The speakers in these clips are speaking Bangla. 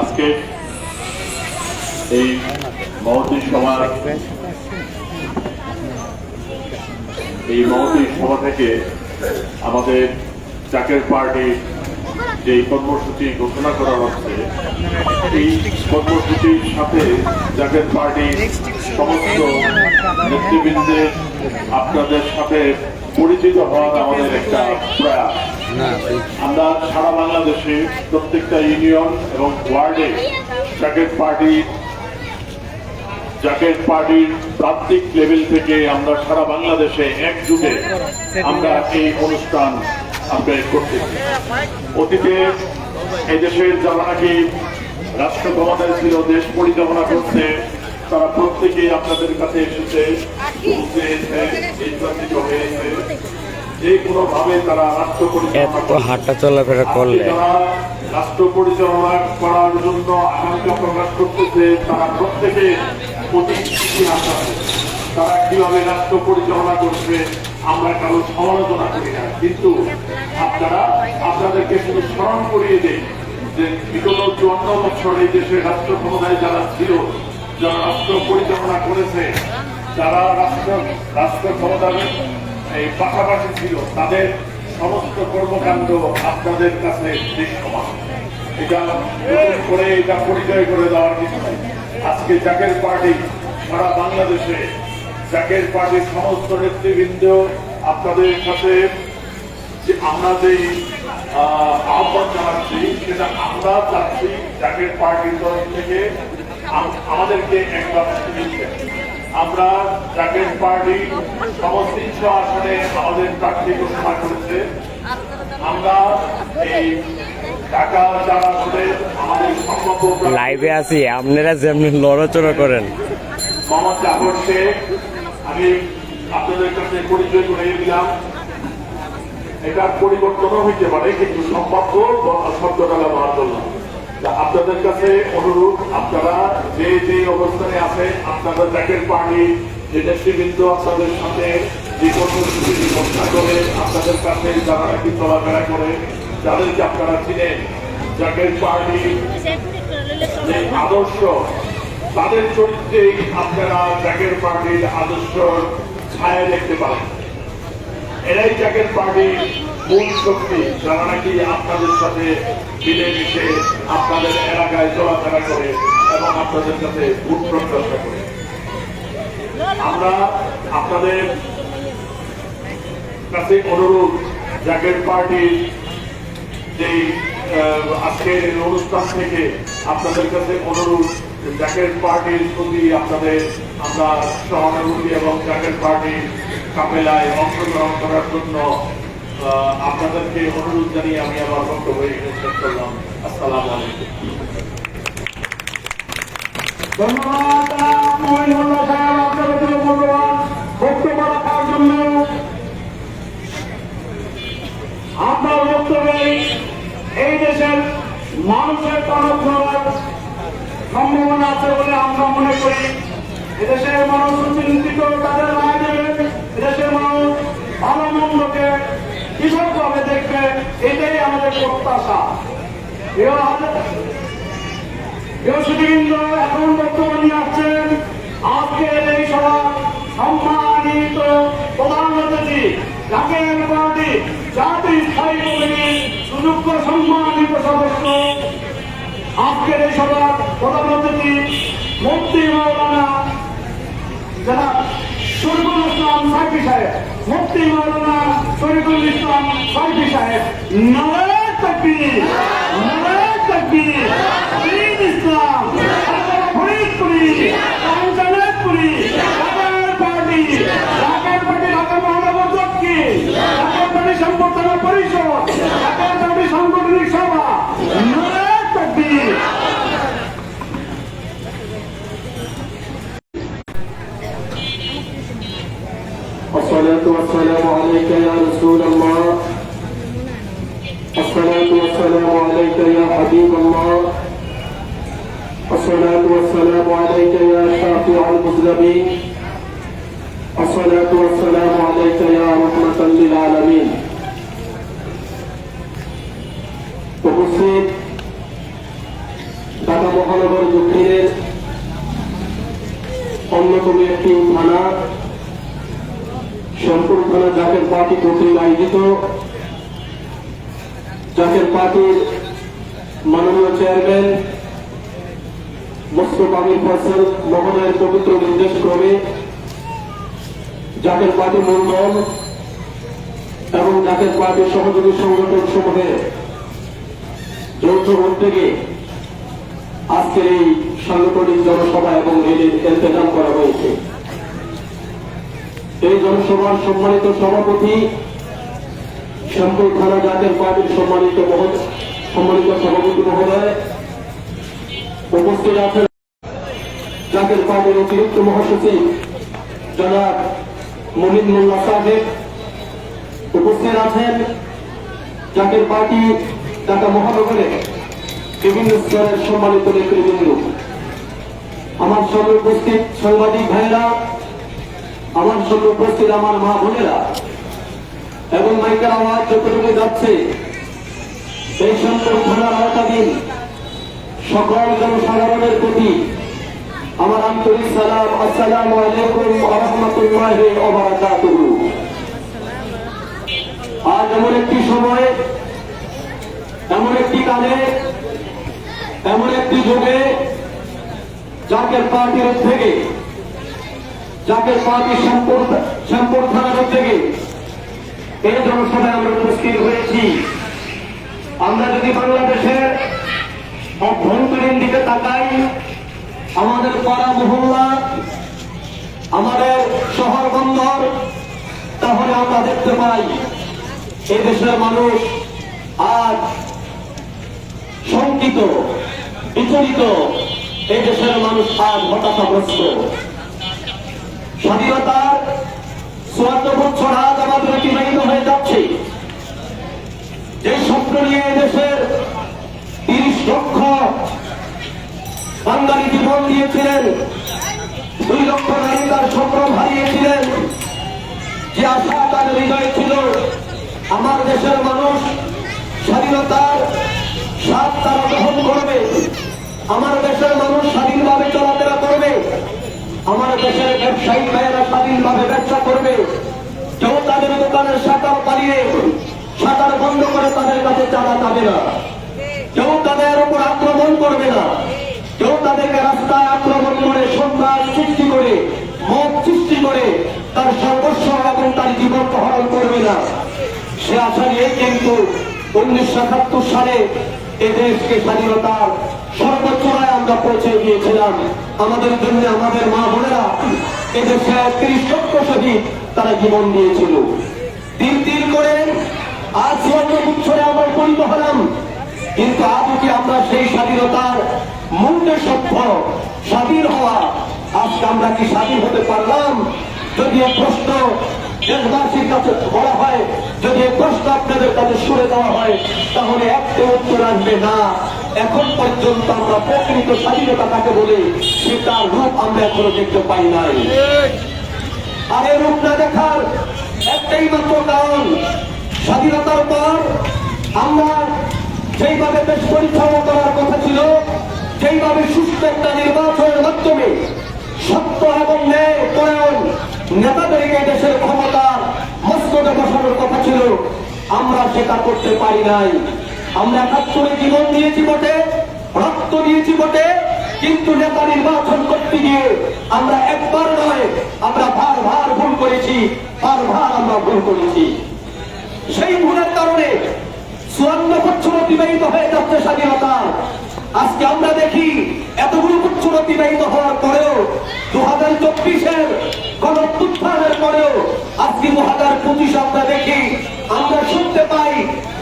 আজকে এই মহতী সভা এই মহতী সভা থেকে আমাদের চাকের পার্টির যে কর্মসূচি ঘোষণা করা হচ্ছে, এই কর্মসূচির সাথে জাকের পার্টি সমস্ত নেতৃবৃন্দের, আপনাদের সাথে পরিচিত হওয়ার আমাদের একটা প্রয়াস। আমরা সারা বাংলাদেশে প্রত্যেকটা ইউনিয়ন এবং ওয়ার্ডে জাকেট পার্টি জাকেট পার্টির প্রান্তিক লেভেল থেকে আমরা সারা বাংলাদেশে একজুটে আমরা এই অনুষ্ঠান আমরা করতেছি অতীতে এই দেশের যারা নাকি রাষ্ট্র ক্ষমতায় ছিল দেশ পরিচালনা করতে তারা প্রত্যেকেই আপনাদের কাছে এসেছে। এত হাঁটা চলাফেরা করলে। রাষ্ট্র পরিচালনা করার জন্য আকাঙ্ক্ষা প্রকাশ করতেছে তারা প্রত্যেকে তারা কীভাবে রাষ্ট্র পরিচালনা করবে আমরা কারও সমালোচনা করি না কিন্তু আপনারা আপনাদেরকে শুধু স্মরণ করিয়ে দেয় যে বিগত চুয়ান্ন বছর এই দেশের রাষ্ট্র ক্ষমতায় যারা ছিল যারা রাষ্ট্র পরিচালনা করেছে যারা রাষ্ট্র রাষ্ট্র ক্ষমতার এই পাশাপাশি ছিল তাদের সমস্ত কর্মকাণ্ড আপনাদের কাছে দৃশ্যমান। এটা নতুন করে এটা পরিচয় করে দেওয়ার কিছু আজকে জাকের পার্টি সারা বাংলাদেশে জাকের পার্টির সমস্ত নেতৃবৃন্দ আপনাদের সাথে যে আমরা যে আহ, আহ্বান জানাচ্ছি সেটা আমরা চাচ্ছি জাকের পার্টির তরফ থেকে। আমাদেরকে একবার আমরা জাকের পার্টি সমস্ত আসনে আমাদের প্রার্থী ঘোষণা করেছে। আমরা এই ঢাকা যারা আমাদের লাইভে আছি আপনারা যেমনি লড়াচড়া করেন। মোহাম্মদ জাফর শেখ আমি আপনাদের কাছে পরিচয় করে দিলাম। এটা পরিবর্তনও হইতে পারে কিন্তু সম্ভাব্য শব্দটা ব্যবহার করলাম। আপনাদের কাছে অনুরোধ, আপনারা যে যে অবস্থানে আছেন, আপনারা জ্যাকেট পার্টি যে নেতৃবৃন্দ আপনাদের সাথে যে কর্মসূচি করে, আপনাদের কাছে যারা নাকি চলাফেরা করে যাদেরকে আপনারা চিনেন। জ্যাকেট পার্টি যে আদর্শ, তাদের চরিত্রেই আপনারা জাগের পার্টির আদর্শ ছায়া দেখতে পান এরাই জাগের পার্টির মূল শক্তি যারা নাকি আপনাদের সাথে মিলে মিশে আপনাদের এলাকায় চলাফেরা করে এবং আপনাদের সাথে ভোট প্রত্যাশা করে। আমরা আপনাদের কাছে অনুরোধ জাগের পার্টির যে আজকের অনুষ্ঠান থেকে আপনাদের কাছে অনুরোধ জ্যাকেট পার্টির প্রতি আপনাদের, আমরা সহানুভূতি এবং জ্যাকেট পার্টির কাপেলায় অংশগ্রহণ করার জন্য আপনাদেরকে অনুরোধ জানিয়ে আমি আমার বক্তব্য এখানে শেষ করলাম। আসসালামু আলাইকুম। ধন্যবাদ মহিলা সাহেব, আপনাদের মূল্যবান বক্তব্য রাখার জন্য। আপনার বক্তব্যে এই মানুষের মনে মানুষ চিন্তিত তাদের রায় এদেশের মানুষ ভালো মন্দকে কৃষকভাবে দেখবে এটাই আমাদের প্রত্যাশা। এখন বক্তব্য নিয়ে আসছেন। আজকের এই সভা সম্মানিত পার্টি, জাতীয় স্থায়ী কমিটির সুযোগ্য সম্মানিত সদস্য। আজকের এই মুক্তি মৌলানা যারা শরীফুল ইসলাম সাহেব। মুফতি মৌলানা শরীফুল ইসলাম সাইফি সাহেব। নারে তকবীর নারে তকবীর। ঈদ ইসলাম ফরিদপুরি কাঞ্চনপুরি পার্টি মাননীয় চেয়ারম্যান, মোস্তফ আমির ফসল মহোদয়ের পবিত্র নির্দেশ ক্রমে জাকের পার্টি মন্ডল এবং জাকের পার্টির সহযোগী সংগঠন সমূহের যৌথ উদ্যোগে আজকের এই সাংগঠনিক জনসভা এবং এর ইন্তজাম করা হয়েছে। এই জনসভার সম্মানিত সভাপতি শ্যামপুর থানা জাতীয় পার্টির সম্মানিত মহোদয় সম্মানিত সভাপতি মহোদয়, উপস্থিত আছেন জাতীয় পার্টির অতিরিক্ত মহাসচিব জনাব মনির মোল্লা সাহেব। উপস্থিত আছেন জাতীয় পার্টি ঢাকা মহানগরে বিভিন্ন স্তরের সম্মানিত নেতৃবৃন্দ। আমার সঙ্গে উপস্থিত সাংবাদিক ভাইরা আমার সঙ্গে উপস্থিত আমার মা বোনেরা এবং মাইকের আওয়াজ যতটুকু যাচ্ছে এই সম্পর্ক থানার আওতাধীন সকল জনসাধারণের আমার আন্তরিক এমন একটি কালে, এমন একটি যুগে জাকের পার্টির থেকে জাকের পার্টি শ্যামপুর শ্যামপুর থেকে এই জনসভায় আমরা উপস্থিত হয়েছি। আমরা যদি বাংলাদেশের অভ্যন্তরীণ দিকে তাকাই, আমাদের পাড়া মহল্লা, আমাদের শহর বন্দর, তাহলে আমরা দেখতে পাই এই দেশের মানুষ আজ শঙ্কিত, বিচলিত এই দেশের মানুষ আজ হতাশাগ্রস্ত স্বাধীনতার চুয়ান্ন বছর আজ আমাদের অতিবাহিত হয়ে যাচ্ছে যে নিয়ে দেশের তিরিশ লক্ষ বাঙালি জীবন দিয়েছিলেন। দুই লক্ষ নারী তার সম্ভ্রম হারিয়েছিলেন। যে আশা, তার হৃদয়ে ছিল আমার দেশের মানুষ স্বাধীনতার স্বাদ তারা গ্রহণ করবে। আমার দেশের মানুষ স্বাধীনভাবে চলাফেরা করবে। আমার দেশের ব্যবসায়ী ভাইয়েরা স্বাধীনভাবে ব্যবসা করবে। কেউ তাদের দোকানের শাটার পালিয়ে শাটার বন্ধ করে তাদের কাছে চালা যাবে না। কেউ তাদের উপর আক্রমণ করবে না। কেউ তাদেরকে রাস্তায় আক্রমণ করে সন্ত্রাস সৃষ্টি করে মত সৃষ্টি করে, তার সংঘর্ষ এবং তার জীবন হরণ করবে না। সে আশা নিয়ে কিন্তু উনিশশো একাত্তর সালে এ দেশকে স্বাধীনতার সর্বোচ্চরায় আমরা পৌঁছে গিয়েছিলাম আমাদের জন্য আমাদের মা বোনেরা এদেশে তিরিশ লক্ষ শহীদ তারা জীবন দিয়েছিল। দিন দিন করে আজ চুয়ান্ন বছরে আমরা পরিণত হলাম। কিন্তু আজও কি আমরা সেই স্বাধীনতার মূল্যে সভ্য, স্বাধীন হওয়া? আজকে আমরা কি স্বাধীন হতে পারলাম? যদি প্রশ্ন দেশবাসীর কাছে বলা হয়, যদি প্রশ্ন আপনাদের কাছে শুনে দেওয়া হয়, তাহলে একটা উত্তর আসবে না। এখন পর্যন্ত আমরা প্রকৃত স্বাধীনতা কাকে বলে, সেটার রূপ আমরা এখনও দেখতে পাই নাই। আর এই রূপ না দেখার একটাই মাত্র কারণ স্বাধীনতার পর আমরা যেইভাবে দেশ পরিচালনা করার কথা ছিল সেইভাবে সুস্থ একটা নির্বাচনের মাধ্যমে সত্য এবং ন্যায় পরায়ণ নেতাদেরকে দেশের ক্ষমতা মস্তকে বসানোর কথা ছিল, আমরা সেটা করতে পারি নাই। আমরা একাত্তরে জীবন দিয়েছি বটে, রক্ত দিয়েছি বটে, কিন্তু নেতা নির্বাচন করতে গিয়ে আমরা একবার নয়, আমরা ভার ভার ভুল করেছি ভার ভার আমরা ভুল করেছি। সেই ভুলের কারণে চুয়ান্ন বছর অতিবাহিত হয়ে যাচ্ছে স্বাধীনতা। আজকে আমরা দেখি এতগুলো বছর অতিবাহিত হওয়ার পরেও দু হাজার চব্বিশের গণপুত্থানের পরেও, আজকে দু হাজার পঁচিশ আমরা দেখি, আমরা শুনতে পাই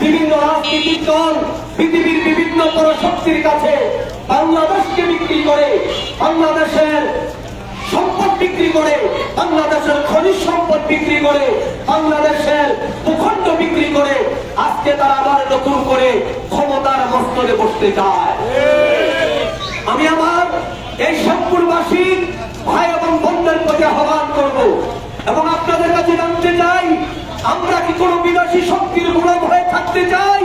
বিভিন্ন রাজনৈতিক দল পৃথিবীর বিভিন্ন শক্তির কাছে বাংলাদেশকে বিক্রি করে, বাংলাদেশের সম্পদ বিক্রি করে, বাংলাদেশের খনিজ বিক্রি করে, বাংলাদেশের ভূখণ্ড বিক্রি করে, আজকে তারা আবার নতুন করে ক্ষমতার মস্তরে বসতে চায়। আমি আমার এই সম্পূর্ণবাসী ভাই এবং বন্ধের প্রতি আহ্বান করব এবং আপনাদের কাছে জানতে চাই, আমরা কি কোনো বিদেশি শক্তির গুণ হয়ে থাকতে চাই?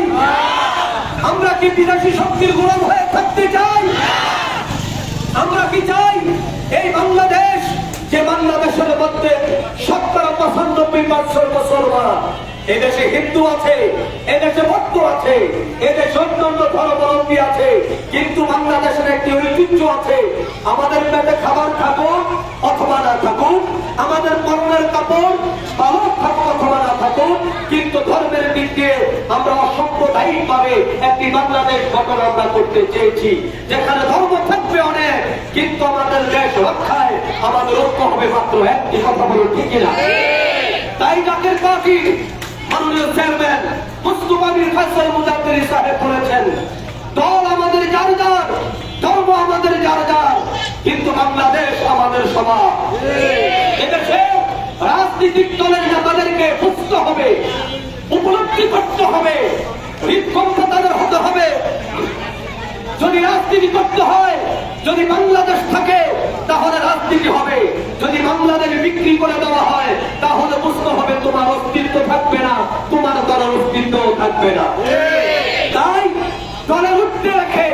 আমরা কি বিদেশি শক্তির গুণ হয়ে থাকতে চাই? আমরা কি চাই এই বাংলাদেশ নিরানব্বই পার্সেন্ট মুসলমান। এদেশে হিন্দু আছে, এদেশে বৌদ্ধ আছে, এদেশে অন্যান্য ধর্মাবলম্বী আছে, কিন্তু বাংলাদেশের একটি ঐতিহ্য আছে। আমাদের পেটে খাবার থাকুক অথবা না থাকুক, আমাদের পরনের কাপড় ভালো থাকুক অথবা না থাকুক, কিন্তু ধর্মের দিক দিয়ে আমরা অসাম্প্রদায়িক ভাবে একটি বাংলাদেশ গঠন আমরা করতে চেয়েছি, যেখানে ধর্ম থাকবে অনেক, কিন্তু আমাদের দেশ রক্ষায় আমাদের ঐক্য হবে মাত্র একটি কথা বলো ঠিক না তাই জাতীয় পার্টি মাননীয় চেয়ারম্যান মুস্তফা ফয়সাল মুজাদ্দিরি সাহেব বলেছেন, দল আমাদের যার যার ধর্ম আমাদের যার যার কিন্তু বাংলাদেশ আমাদের সবার। এদেশে রাজনৈতিক দলের নেতাদেরকে বুঝতে হবে, উপলব্ধি করতে হবে, হৃদকণ্ঠ তাদের হতে হবে। যদি রাজনীতি করতে হয়, যদি বাংলাদেশ থাকে, তাহলে রাজনীতি হবে। যদি বাংলাদেশ বিক্রি করে দেওয়া হয়, তাহলে বুঝতে হবে, তোমার অস্তিত্ব থাকবে না, তোমার দলের অস্তিত্ব থাকবে না। তাই দলের উঠতে রেখে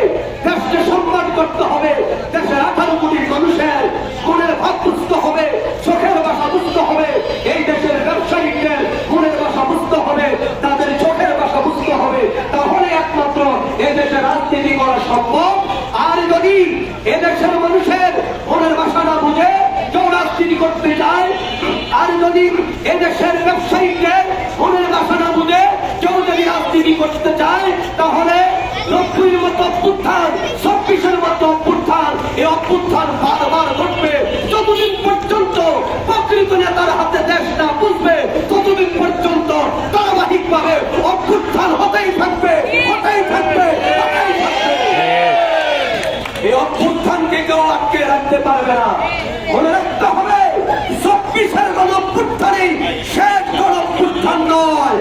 দেশকে সম্মান করতে হবে। দেশের আঠারো কোটি মানুষের মনের ভাব যদি এদেশের ব্যবসায়িকদের মনের ভাষা না বুঝে কেউ যদি রাজনীতি করতে চায়, তাহলে লক্ষ্মীর মতো অভ্যুত্থান চব্বিশের মতো অভ্যুত্থান, এই অভ্যুত্থান বারবার ঘটবে। যতদিন পর্যন্ত প্রকৃত নেতার হাতে দেশ না বুঝবে ততদিন পর্যন্ত ধারাবাহিক অভ্যুত্থান হতেই থাকবে হতেই থাকবে হতেই থাকবে। এই অভ্যুত্থানকে কেউ আটকে রাখতে পারবে না। মনে রাখতে হবে চব্বিশের গণ অভ্যুত্থানই শেষ গণ নয়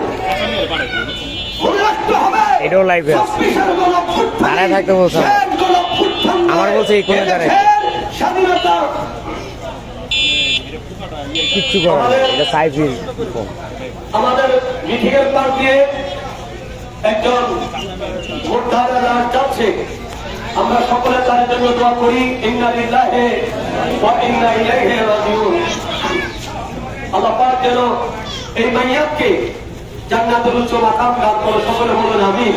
এটাও অভ্যুত্থানই দাঁড়ায় থাকতে বলছে? আমার। বলছে এই কোণে দাঁড়ায়। কিচ্ছু করে না এটা সাইফির আমাদের মিটিংয়ের পার দিয়ে একজন ভোটদারা লাশ যাচ্ছে। আমরা সকলে তার জন্য দোয়া করি ইন্না লিল্লাহি ওয়া ইন্না ইলাইহি রাজিউন। আল্লাহ পাক যেন এই মাইয়াতকে জান্নাতুল উচ্চ মাকাম দান করে, সকলে বলুন আমার,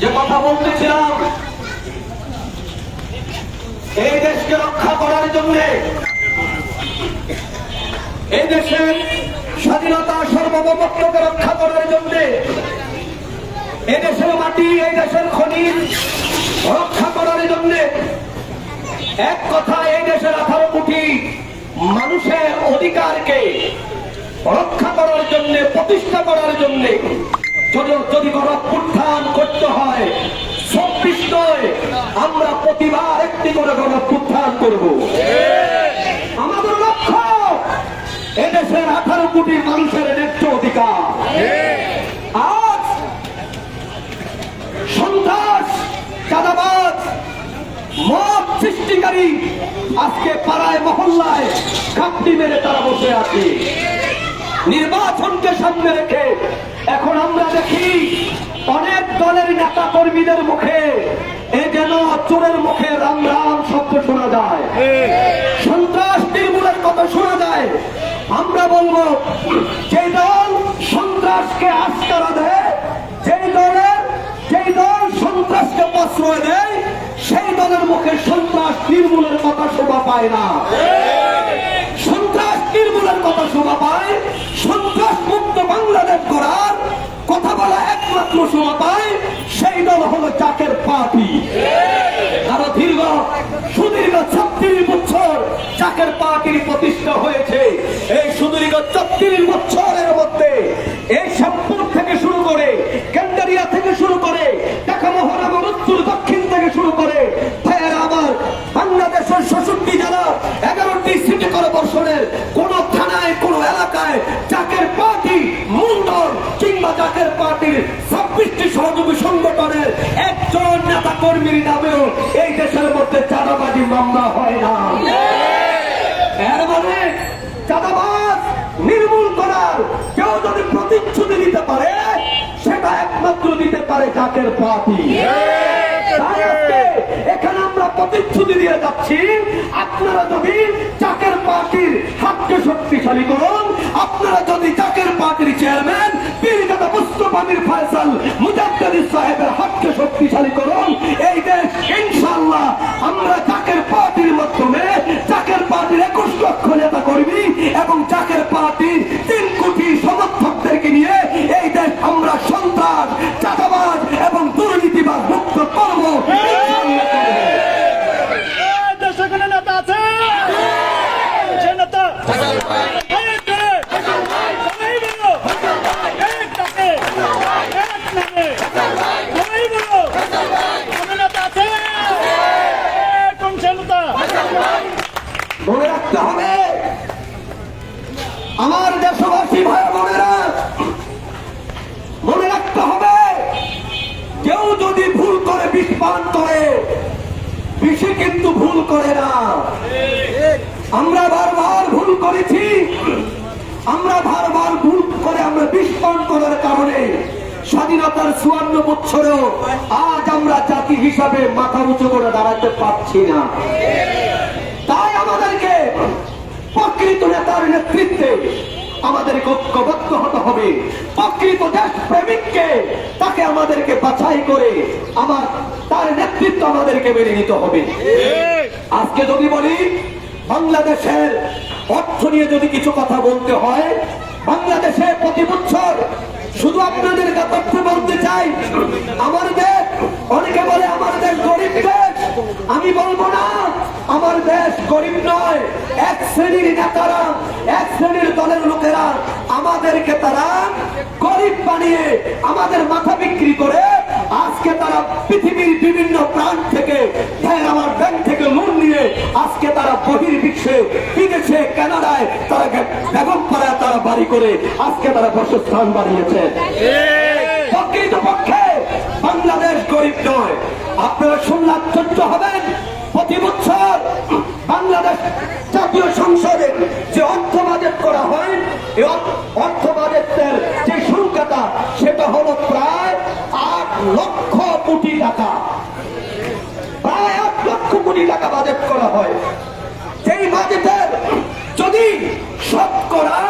যে কথা বলতেছিলাম, এই দেশকে রক্ষা করার জন্য স্বাধীনতা রক্ষা করার জন্য মাটি রক্ষা করার জন্য এক কথা এই দেশের আঠারো কোটি মানুষের অধিকারকে রক্ষা করার জন্য, প্রতিষ্ঠা করার জন্য যদি কোনো অভ্যুত্থান করতে হয় চব্বিশ আমরা প্রতিবার একটি করে গণ উত্থান করব। আমাদের লক্ষ্য এদেশের আঠারো কোটি মানুষের ন্যায্য অধিকার। আজ সন্ত্রাস, চাঁদাবাজ মত সৃষ্টিকারী আজকে পাড়ায়, মহল্লায় ঘাপটি মেরে তারা বসে আছে। নির্বাচনকে সামনে রেখে এখন আমরা দেখি অনেক দলের নেতা কর্মীদের মুখে এ যেন চোরের মুখে রাম রাম শব্দ শোনা যায়। সন্ত্রাস নির্মূলের কথা শোনা যায়। আমরা বলব যে দল সন্ত্রাসকে আস্কারা দেয়, যেই দলের, যেই দল সন্ত্রাসকে প্রশ্রয় দেয়, সেই দলের মুখে সন্ত্রাস নির্মূলের কথা শোভা পায় না। সন্ত্রাস নির্মূলের কথা শোভা পায়, সন্ত্রাস মুক্ত বাংলাদেশ করার কথা বলা একমাত্র শোভা পায় সেই দল হলো চাকের পার্টি। আরও দীর্ঘ সুদীর্ঘ ছত্রিশ বছর চাকের পার্টির প্রতিষ্ঠা হয়েছে। এই সুদীর্ঘ ছত্রিশ বছরের মধ্যে এই শ্যামপুর থেকে শুরু করে কেন্দারিয়া থেকে শুরু করে ঢাকা মহানগর উত্তর দক্ষিণ থেকে শুরু করে, ভাইয়েরা আমার বাংলাদেশের ষষ্ঠী জেলা এগারোটি সিটি কর্পোরেশনের কোন চাকের পার্টির ছাব্বিশটি সহযোগী সংগঠনের একজন নেতা কর্মীর নামেও এই দেশের মধ্যে চাঁদাবাজি মামলা হয় না। এর মানে চাঁদাবাজ নির্মূল করার কেউ যদি দিতে পারে, সেটা একমাত্র দিতে পারে জাকের পার্টি। এখানে আমরা প্রতিশ্রুতি দিয়ে যাচ্ছি, আপনারা যদি চাকের পার্টির হাতকে শক্তিশালী করুন আপনারা যদি চাকের পার্টির চেয়ারম্যান, পীরজাদা মুস্তফামির ফয়সাল, মুজাদ্দিদ সাহেবের হাতকে শক্তিশালী করুন, এই দেশ ইনশাআল্লাহ আমরা চাকের পার্টির মাধ্যমে চাকের পার্টির একুশ লক্ষ নেতা কর্মী এবং চাকের পার্টির তিন কোটি সমর্থকদেরকে নিয়ে এই দেশ আমরা সন্ত্রাস নেতৃত্বে আমাদেরকে ঐক্যবদ্ধ হতে হবে। প্রকৃত দেশ প্রেমিককে তাকে আমাদেরকে বাছাই করে আমার তার নেতৃত্ব আমাদেরকে মেনে নিতে হবে। আজকে যদি বলি, বাংলাদেশের অর্থ নিয়ে যদি কিছু কথা বলতে হয়, বাংলাদেশে প্রতি বছর শুধু আপনাদের তথ্য বলতে চাই আমার দেশ অনেকে বলে আমার দেশ গরিব দেশ আমি বলব না, আমার দেশ গরিব নয়, এক শ্রেণির নেতারা, এক শ্রেণির দলের লোকেরা আমাদেরকে তারা গরিব বানিয়ে আমাদের মাথা বিক্রি করে আজকে তারা পৃথিবীর বিভিন্ন প্রান্ত থেকে আমার ব্যাংক থেকে লোন নিয়ে আজকে তারা বহির্বিশ্বে, বিদেশে, কানাডায় তারা বেগম পাড়ায় তারা বাড়ি করে আজকে তারা বসস্থান বানিয়েছে প্রকৃত পক্ষে বাংলাদেশ গরিব নয় আপনারা শুনলে আশ্চর্য হবেন প্রতি বছর বাংলাদেশ জাতীয় সংসদে যে অর্থ বাজেট করা হয় এই অর্থ বাজেটের যে সংখ্যাটা, সেটা হলো প্রায় আট লক্ষ কোটি টাকা। প্রায় আট লক্ষ কোটি টাকা বাজেট করা হয়। সেই বাজেটের যদি শতকরা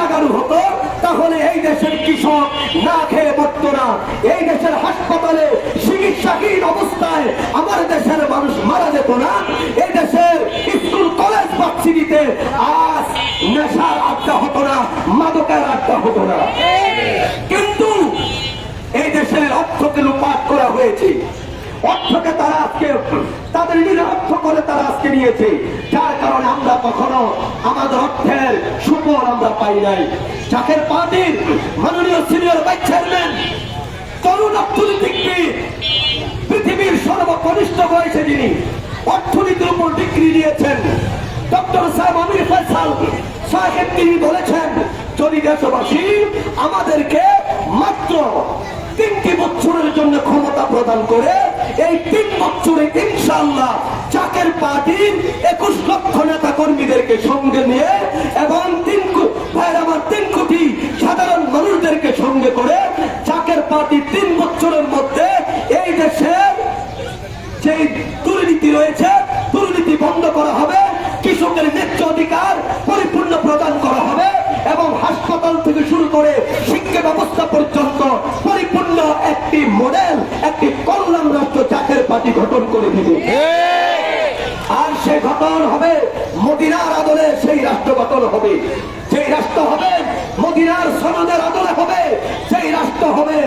লাগানো হতো, তাহলে এই দেশের কৃষক না খেয়ে মরত না। এই দেশের হাসপাতালে চিকিৎসাহীন অবস্থায় আমার দেশের মানুষ মারা যেত না। এই দেশের স্কুল, কলেজ, ভার্সিটিতে আজ নেশার আড্ডা হতো না, মাদকের আড্ডা হতো না। কিন্তু এই দেশের অর্থকে লুপাট করা হয়েছে। অর্থকে তারা আজকে, তাদের নিজের অর্থ করে তারা আজকে নিয়েছে। যার কারণে আমরা কখনো আমাদের অর্থের সুফল আমরা পাই নাই। চাকের পার্টির মাননীয় সিনিয়র ভাইস চেয়ারম্যান তরুণ অর্থনীতিবিদ পৃথিবীর সর্বকনিষ্ঠ বয়সে যিনি। অর্থনীতির উপর ডিগ্রি দিয়েছেন। ডক্টর সাহেব আমির ফয়সাল সাহেব তিনি বলেছেন, যদি দেশবাসী আমাদেরকে মাত্র তিনটি বছরের জন্য ক্ষমতা প্রদান করে, এই তিন বছরে ইনশাল্লাহ চাকের পার্টির একুশ লক্ষ নেতা কর্মীদেরকে সঙ্গে নিয়ে এবং তিন ভাইয়ের, আমার তিন কোটি সাধারণ মানুষদেরকে সঙ্গে করে চাকের পার্টি তিন বছরের মধ্যে এই দেশে যে দুর্নীতি রয়েছে, দুর্নীতি বন্ধ করা হবে। কৃষকের ন্যায্য অধিকার পরিপূর্ণ প্রদান করা হবে এবং হাসপাতাল থেকে শুরু করে শিক্ষা ব্যবস্থা পর্যন্ত পরিপূর্ণ একটি মডেল একটি কল্যাণ রাষ্ট্র চাকের পার্টি গঠন করে দিবে। আর সে গঠন হবে মদিনার আদলে, সেই রাষ্ট্র গঠন হবে। সেই রাষ্ট্র হবে মদিনার সনদের আদলে হবে, সেই রাষ্ট্র হবে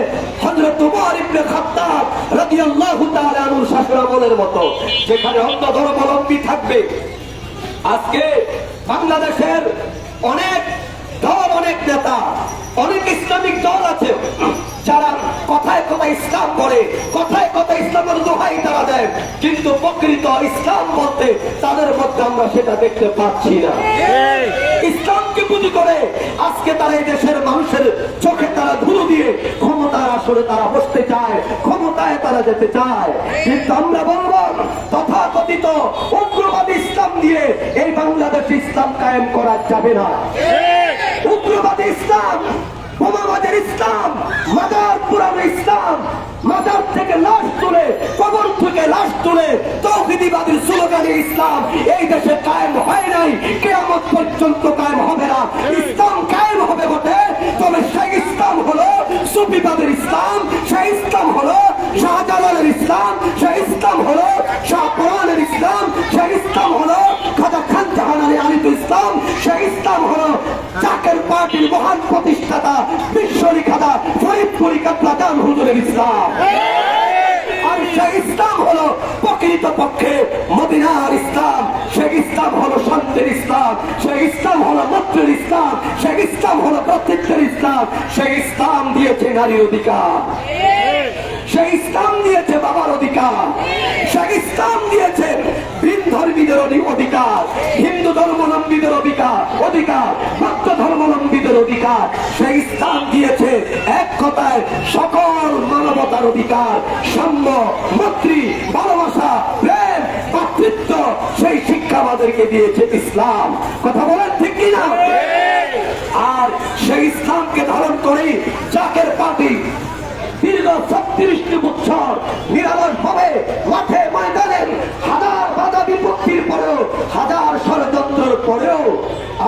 হযরত উমর ইবনে খাত্তাব রাদিয়াল্লাহু তাআলা আনহুর শাসনামলের মতো। যেখানে অন্য ধর্মাবলম্বী থাকবে আজকে বাংলাদেশের অনেক দল অনেক নেতা অনেক ইসলামিক দল আছে যারা কথায় কথায় ইসলাম করে কথায় কথায় ইসলামের দোহাই তারা দেয়। কিন্তু প্রকৃত ইসলাম বলতে তাদের মধ্যে আমরা সেটা দেখতে পাচ্ছি না। ইসলামকে পুঁজি করে আজকে তারা এই দেশের মানুষের চোখে আসরে তারা বসতে চায়, ক্ষমতায় তারা যেতে চায়। কিন্তু আমরা বলব, তথাকথিত উগ্রবাদী ইসলাম দিয়ে এই বাংলাদেশে ইসলাম কায়েম করা যাবে না। উগ্রবাদী ইসলাম ইসলাম, মাদার পুরানো ইসলাম, মাদার থেকে লাশ তুলে, কবর থেকে লাশ তুলে তৌহিদিবাদীর ইসলাম এই দেশে কায়েম হয় নাই, কেয়ামত পর্যন্ত কায়েম হবে না। ইসলাম কায়েম হবে বটে, তবে সেই ইসলাম হলো সুফিবাদের ইসলাম সেই ইসলাম হলো শাহজালালের ইসলাম সেই ইসলাম হলো শাহ কোরআনের ইসলাম সেই ইসলাম হলো খাজা খান জাহান আলী আলিত ইসলাম সেই ইসলাম হলো জাকের পার্টির মহান প্রতিষ্ঠাতা বিশ্বরী খাদা ফরিদপুরি দান হুজুরের ইসলাম। আর সেই ইসলাম হলো প্রকৃত পক্ষে মদিনার ইসলাম। ইসলাম হলো শান্তির ইসলাম, সেই ইসলাম হলো মত্রের ইসলাম, সেই ইসলাম হলো প্রত্যেকের ইসলাম, সেই ইসলাম দিয়েছে নারীর অধিকার। সেই ইসলাম দিয়েছে বাবার অধিকার। সেই ইসলাম দিয়েছে ভিন ধর্মীদের অধিকার, হিন্দু ধর্মাবলম্বীদের অধিকার অধিকার ভক্ত ধর্মাবলম্বীদের অধিকার। সেই ইসলাম দিয়েছে এক কথায় সকল মানবতার অধিকার সাম্য মৈত্রী, ভালোবাসা ভাতৃত্ব সেই শিক্ষা আমাদেরকে দিয়েছে ইসলাম। কথা বলেন ঠিক কিনা? আর সেই ইসলামকে ধারণ করে জাকের পার্টি দীর্ঘ ছত্রিশটি বছর মাঠে, ময়দানে হাজার বাধা বিপত্তির পরেও, হাজার ষড়যন্ত্রের পরেও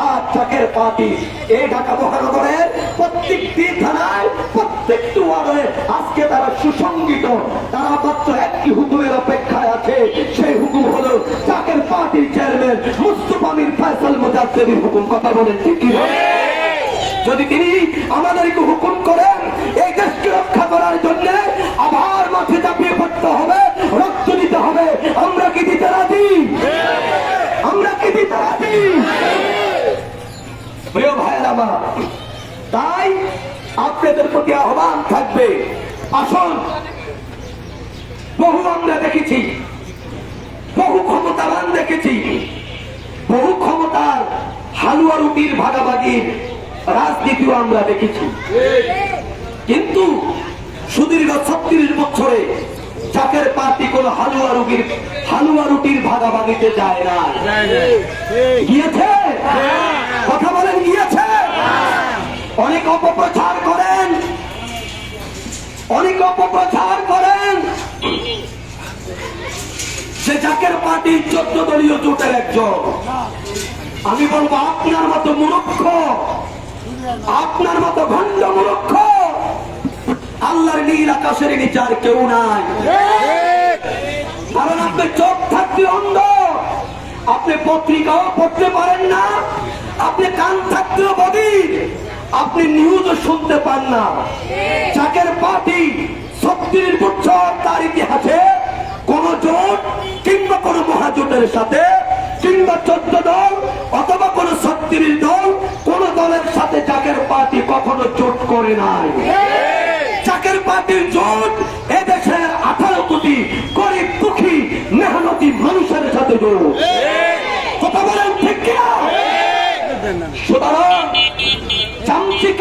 আজ চাকের পার্টি এই ঢাকা মহানগরের প্রত্যেকটি আজকে তারা তারা মাত্র একটি হুকুমের অপেক্ষায় আছে। সেই হুকুম হলো চাকের পার্টির চেয়ারম্যান ফয়সাল হুকুম। কথা ঠিক কি যদি তিনি আমাদেরকে হুকুম করেন, এই দেশকে রক্ষা করার জন্য আবার মাঠে চাপিয়ে পড়তে হবে, রক্ত দিতে হবে। আমরা কি দিতে রাজি? আমরা কি দিতে রাজি? প্রিয় ভাইয়ের আমার তাই আপনাদের প্রতি আহ্বান থাকবে। আসুন বহু আমরা দেখেছি বহু ক্ষমতাবান দেখেছি বহু ক্ষমতার হালুয়া রুটির ভাগাভাগির রাজনীতিও আমরা দেখেছি। কিন্তু সুদীর্ঘ ছত্রিশ বছরে চাকের পার্টি কোন হালুয়া রুগীর হালুয়া রুটির ভাগাভাগিতে যায় না গিয়েছে? কথা বলেন গিয়েছে? অনেক অপপ্রচার করেন। অনেক অপপ্রচার করেন। সে জাকের পার্টির চোদ্দ দলীয় জোটের একজন। আমি বলব, আপনার মতো মূর্খ, আপনার মতো ভণ্ড মূর্খ, আল্লাহর নীল আকাশের নিচে আর কেউ নাই। কারণ আপনি চোখ থাকতে অন্ধ, আপনি পত্রিকাও পড়তে পারেন না, আপনি কান থাকতেও বদির। আপনি নিউজও শুনতে পান না। চাকের পার্টি ছত্রিশ বছর তার ইতিহাসে কোন জোট কিংবা কোন মহাজোটের সাথে কিংবা চোদ্দ দল অথবা কোন ছত্রিশ দল কোন দলের সাথে চাকের পার্টি কখনো জোট করে নাই। চাকের পার্টির জোট এদেশের আঠারো কোটি গরিব দুঃখী, মেহনতি মানুষের সাথে জোট। কথা বলেন ঠিক কিনা সুতরাং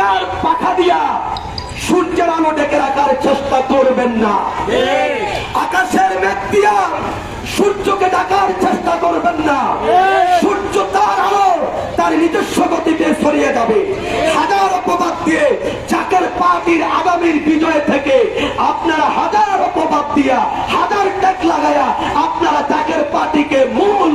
চামচিকার পাখা দিয়া সূর্যের আলো ডেকে রাখার চেষ্টা করবেন না। আকাশের মেঘ দিয়া সূর্যকে ডাকার চেষ্টা করবেন না। তার নিজস্ব গতিতে ছড়িয়ে যাবে। হাজার অপবাদ দিয়ে চাকের পার্টির আগামীর বিজয় থেকে আপনারা হাজার অপবাদ দিয়া হাজার ট্যাক লাগায়া আপনারা চাকের পার্টিকে মূল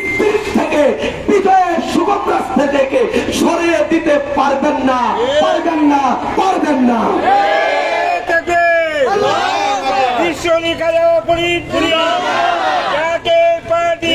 স্পিরিট থেকে বিজয়ের সুগম রাস্তা থেকে সরিয়ে দিতে পারবেন না পারবেন না পারবেন না। খাজা ফরিদপুরি যাকে পার্টি।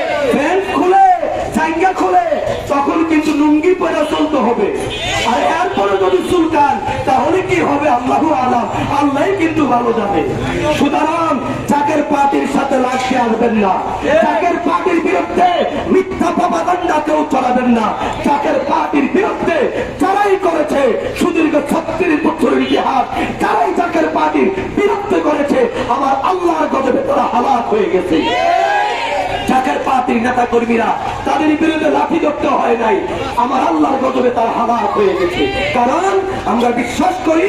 প্যান্ট খুলে, জায়গা খুলে, তখন কিন্তু লুঙ্গি পরে চলতে হবে। আর এরপরে যদি সুলতান, তাহলে কি হবে? আল্লাহ আলাম। আল্লাহ কিন্তু ভালো জানে। সুতরাং চাকের পার্টির সাথে লাগতে আসবেন না। চাকের পার্টির বিরুদ্ধে মিথ্যা প্রপাগান্ডা কেউ চলাবেন না। চাকের পার্টির বিরুদ্ধে যারাই করেছে, সুদীর্ঘ ছত্রিশ বছরের ইতিহাস, যারাই চাকের পার্টির বিরুদ্ধে করেছে, আমার আল্লাহর গজবে তারা হালাক হয়ে গেছে। চাকের পার্টির নেতা কর্মীরা তাদের বিরুদ্ধে লাঠি ধরতে হয় নাই। আমার আল্লাহর গজবে তার হালাক হয়ে গেছে। কারণ আমরা বিশ্বাস করি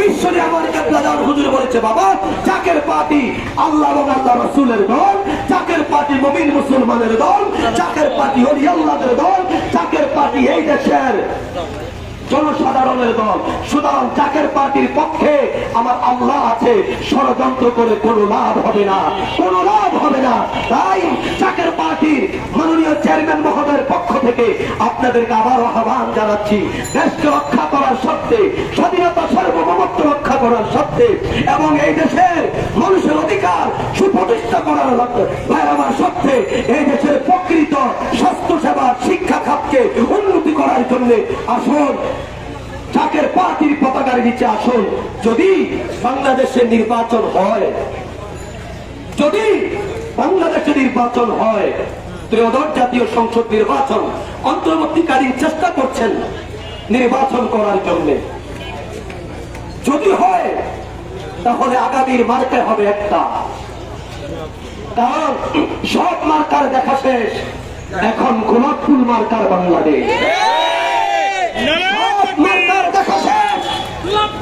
বিশ্বরে আমার কাবলাদার হুজুর বলেছে, বাবা চাকের পার্টি আল্লাহ এবং আল্লাহ রসুলের দল চাকের পার্টি মমিন মুসলমানের দল চাকের পার্টি হলি আল্লাহদের দল চাকের পার্টি এই দেশের জনসাধারণের দল। সুতরাং চাকের পার্টির পক্ষে আমার আল্লাহ আছে, ষড়যন্ত্র করে কোনো লাভ হবে না, কোনো লাভ হবে না। তাই চাকের পার্টির মাননীয় চেয়ারম্যান মহোদয়ের পক্ষ থেকে আপনাদেরকে আবারও আহ্বান জানাচ্ছি, দেশকে রক্ষা করার সত্ত্বে স্বাধীনতা, সার্বভৌমত্ব রক্ষা করার সত্ত্বে এবং এই দেশের মানুষের অধিকার সুপ্রতিষ্ঠা করার লক্ষ্যে আমার সত্ত্বে এই দেশের প্রকৃত স্বাস্থ্য সেবা শিক্ষা খাতকে উন্নতি করার জন্য আসুন। চাকের পার্টির পতাকার নিচে আসুন। যদি বাংলাদেশের নির্বাচন হয়, যদি বাংলাদেশে নির্বাচন হয়, ত্রয়োদশ জাতীয় সংসদ নির্বাচন অন্তর্বর্তীকালীন চেষ্টা করছেন নির্বাচন করার জন্য। যদি হয়, তাহলে আগামীর মার্কে হবে একটা। কারণ সব মার্কার দেখা শেষ। এখন গোলাপ ফুল মার্কার বাংলাদেশ সব মার্কার দেখা শেষ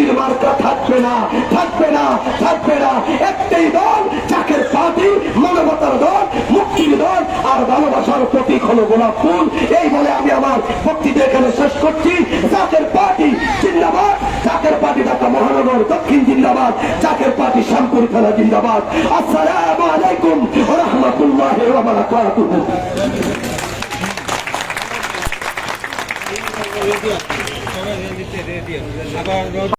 শান্তির মার্কা থাকবে না থাকবে না থাকবে না। একটাই দল চাকের পার্টি মানবতার দল, মুক্তির দল আর ভালোবাসার প্রতীক হলো গোলাপ ফুল। এই বলে আমি আমার বক্তৃতা এখানে শেষ করছি। চাকের পার্টি জিন্দাবাদ চাকের পার্টি ঢাকা মহানগর, দক্ষিণ জিন্দাবাদ চাকের পার্টি শ্যামপুর থানা জিন্দাবাদ। আসসালামু আলাইকুম রহমতুল্লাহ আবার